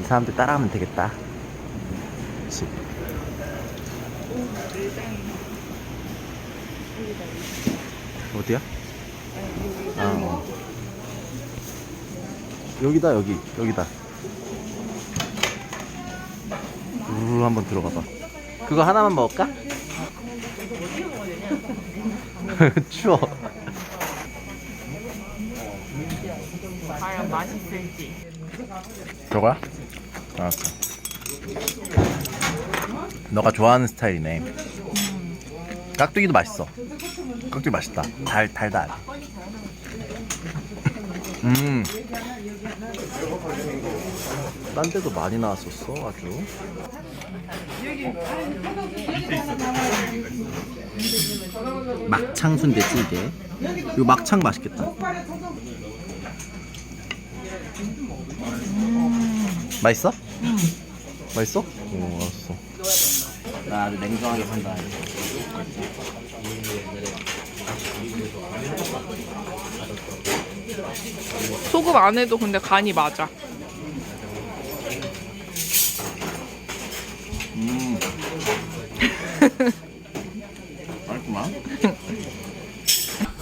이 사람들 따라하면 되겠다. 그치. 어디야? 아, 어. 여기다 여기 여기다. 우 한번 들어가봐. 그거 하나만 먹을까? 추워. 과연 맛있을지. 저거야? 알았어. 너가 좋아하는 스타일이네. 깍두기도 맛있어. 깍두기 맛있다. 달 달달. 음. 딴 데도 많이 나왔었어 아주. 막창 순대찌개. 이거 막창 맛있겠다. 맛있어? 맛있어? 오 알았어. 나 아주 냉정하게 판단해 소금 안 해도 근데 간이 맞아. 음. 맛있구만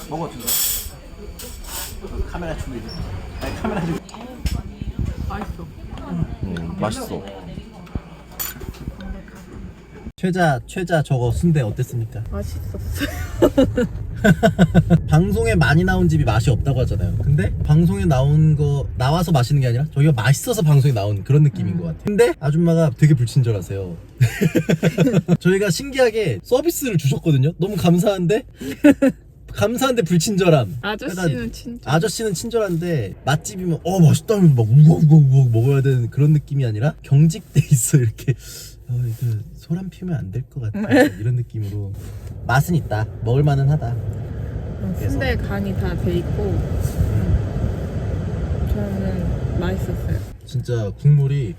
먹어 주세요. 카메라 준비 아니 카메라 준비 맛있어. 음 맛있어 최자 최자 저거 순대 어땠습니까? 맛있었어. 방송에 많이 나온 집이 맛이 없다고 하잖아요. 근데 방송에 나온 거 나와서 마시는 게 아니라 저희가 맛있어서 방송에 나온 그런 느낌인 것 같아요. 근데 아줌마가 되게 불친절하세요. 저희가 신기하게 서비스를 주셨거든요. 너무 감사한데 감사한데 불친절함. 아저씨는 진짜. 아저씨는 친절한데 맛집이면 어 맛있다면서 막 우걱우걱우걱 먹어야 되는 그런 느낌이 아니라 경직돼 있어 이렇게. 어 이거 소란 피우면 안 될 것 같아 이런 느낌으로. 맛은 있다. 먹을 만은 하다. 순대 간이 다 돼 있고 저는 맛있었어요. 진짜 국물이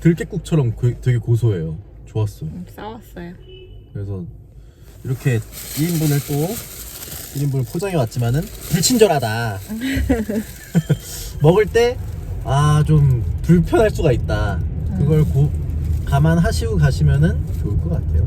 들깨국처럼 그- 되게 고소해요. 좋았어 음, 싸웠어요. 그래서 이렇게 2인분을 또 1인분을 포장해 왔지만은 불친절하다. 먹을 때 아 좀 불편할 수가 있다. 그걸 고, 감안하시고 가시면은 좋을 것 같아요